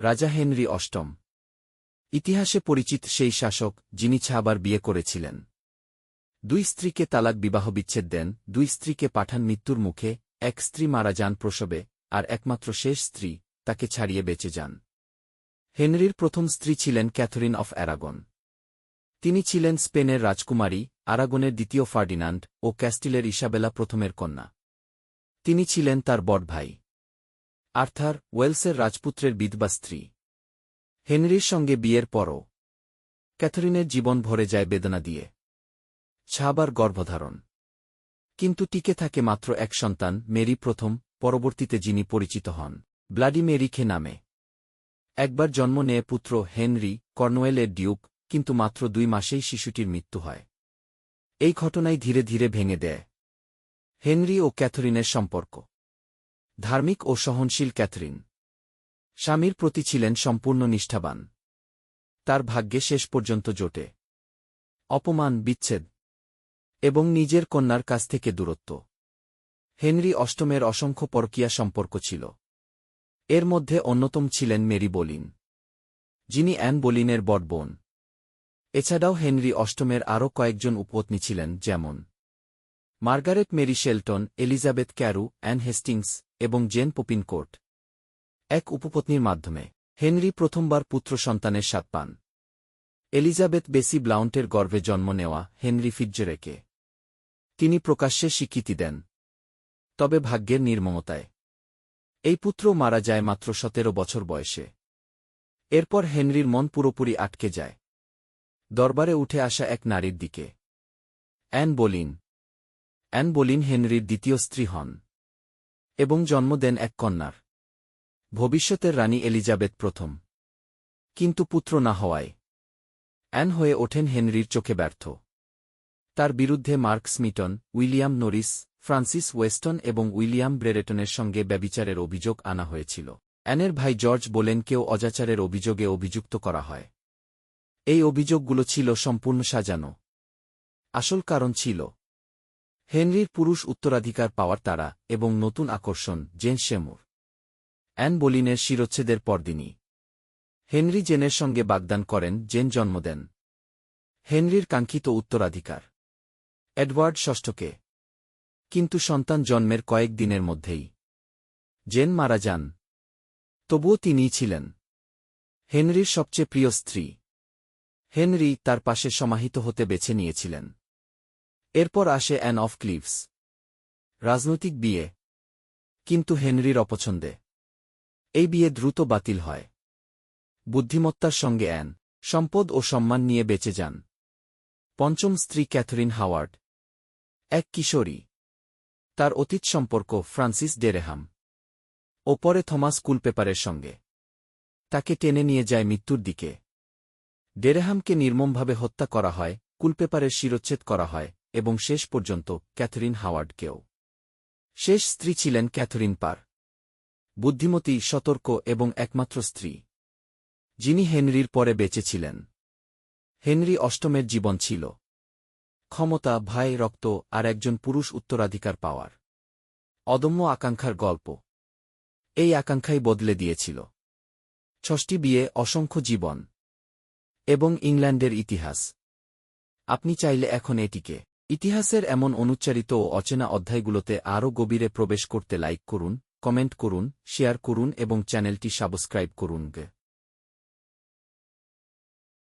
রাজা হেনরি অষ্টম। ইতিহাসে পরিচিত সেই শাসক যিনি ছাবার বিয়ে করেছিলেন। দুই স্ত্রীকে তালাক বিবাহ বিচ্ছেদ দেন, দুই স্ত্রীকে পাঠান মৃত্যুর মুখে, এক স্ত্রী মারা যান প্রসবে, আর একমাত্র শেষ স্ত্রী তাকে ছাড়িয়ে বেঁচে যান। হেনরির প্রথম স্ত্রী ছিলেন ক্যাথরিন অফ অ্যারাগন। তিনি ছিলেন স্পেনের রাজকুমারী আরাগনের দ্বিতীয় ফার্ডিনান্ড ও ক্যাস্টিলের ইসাবেলা প্রথমের কন্যা। তিনি ছিলেন তার বড় ভাই। আর্থার ওয়েলসের রাজপুত্রের বিধবা স্ত্রী। হেনরির সঙ্গে বিয়ের পরও ক্যাথরিনের জীবন ভরে যায় বেদনা দিয়ে। ছাবার গর্ভধারণ। কিন্তু টিকে থাকে মাত্র এক সন্তান, মেরি প্রথম, পরবর্তীতে যিনি পরিচিত হন ব্লাডি মেরিখে নামে। একবার জন্ম নেয় পুত্র হেনরি, কর্নওয়েলের ডিউক, কিন্তু মাত্র দুই মাসেই শিশুটির মৃত্যু হয়। এই ঘটনাই ধীরে ধীরে ভেঙে দেয়। হেনরি ও ক্যাথরিনের সম্পর্ক। ধার্মিক ও সহনশীল ক্যাথরিন। স্বামীর প্রতি ছিলেন সম্পূর্ণ নিষ্ঠাবান। তার ভাগ্যে শেষ পর্যন্ত জোটে। অপমান, বিচ্ছেদ এবং নিজের কন্যার কাছ থেকে দূরত্ব। হেনরি অষ্টমের অসংখ্য পরকীয়া সম্পর্ক ছিল। এর মধ্যে অন্যতম ছিলেন মেরি বোলিন, যিনি অ্যান বোলিনের বড় বোন। এছাড়াও হেনরি অষ্টমের আরও কয়েকজন উপপত্নী ছিলেন, যেমন Margaret Mary Shelton, Elizabeth Carew, Anne Hastings এবং জেন পপিন কোর্ট। এক উপপত্নীর মাধ্যমে, হেনরি প্রথমবার পুত্র সন্তানের স্বাদ পান। এলিজাবেথ বেসি ব্লাউন্টের গর্ভে জন্ম নেওয়া হেনরি ফিটজেরেকে। তিনি প্রকাশ্যে স্বীকৃতি দেন। তবে ভাগ্যের নির্মমতায়। এই পুত্র মারা যায় মাত্র সতেরো বছর বয়সে। এরপর হেনরির মন পুরোপুরি আটকে যায়। দরবারে উঠে আসা এক নারীর দিকে। অ্যান বলিন অ্যান বলিন হেনরির দ্বিতীয় স্ত্রী হন এবং জন্ম দেন এক কন্যার। ভবিষ্যতের রানী এলিজাবেথ প্রথম। কিন্তু পুত্র না হওয়ায় অ্যান হয়ে ওঠেন হেনরির চোখে ব্যর্থ। তার বিরুদ্ধে Mark Smeaton, William Norris, Francis Weston এবং উইলিয়াম ব্রেরেটনের সঙ্গে ব্যবিচারের অভিযোগ আনা হয়েছিল। অ্যানের ভাই জর্জ বলেন কেউ অজাচারের অভিযোগে অভিযুক্ত করা হয়। এই অভিযোগগুলো ছিল সম্পূর্ণ সাজানো। আসল কারণ ছিল হেনরির পুরুষ উত্তরাধিকার পাওয়ার তারা এবং নতুন আকর্ষণ জেন শেমুর। অ্যান বোলিনের শিরোচ্ছেদের পরদিনই। হেনরি জেনের সঙ্গে বাগদান করেন, জেন জন্ম দেন। হেনরির কাঙ্ক্ষিত উত্তরাধিকার। এডওয়ার্ড ষষ্ঠকে। কিন্তু সন্তান জন্মের কয়েক দিনের মধ্যেই। জেন মারা যান। তবুও তিনিই ছিলেন। হেনরির সবচেয়ে প্রিয় স্ত্রী। হেনরি তার পাশে সমাহিত হতে বেছে নিয়েছিলেন। এরপর আসে অ্যান অফ ক্লিভস। রাজনৈতিক বিয়ে। কিন্তু হেনরির অপছন্দে। এই বিয়ে দ্রুত বাতিল হয়। বুদ্ধিমত্তার সঙ্গে অ্যান, সম্পদ ও সম্মান নিয়ে বেঁচে যান। পঞ্চম স্ত্রী ক্যাথরিন হাওয়ার্ড। এক কিশোরী। তার অতীত সম্পর্ক ফ্রান্সিস ডেরেহাম। ও পরে থমাস কুলপেপারের সঙ্গে। তাকে টেনে নিয়ে যায় মৃত্যুর দিকে। ডেরেহামকে নির্মমভাবে হত্যা করা হয়, কুলপেপারের শিরোচ্ছেদ করা হয়। এবং শেষ পর্যন্ত ক্যাথরিন হাওয়ার্ডকেও। শেষ স্ত্রী ছিলেন ক্যাথরিন পার। বুদ্ধিমতী, সতর্ক এবং একমাত্র স্ত্রী। যিনি হেনরির পরে বেঁচেছিলেন হেনরি অষ্টমের জীবন ছিল। ক্ষমতা ভাই রক্ত আর একজন পুরুষ উত্তরাধিকার পাওয়ার। অদম্য আকাঙ্ক্ষার গল্প। এই আকাঙ্ক্ষাই বদলে দিয়েছিল। ষষ্ঠী বিয়ে অসংখ্য জীবন। এবং ইংল্যান্ডের ইতিহাস। আপনি চাইলে এখন এটিকে ইতিহাসের এমন অনুচ্চারিত ও অচেনা অধ্যায়গুলোতে আরও গভীরে প্রবেশ করতে লাইক করুন, কমেন্ট করুন, শেয়ার করুন এবং চ্যানেলটি সাবস্ক্রাইব করুন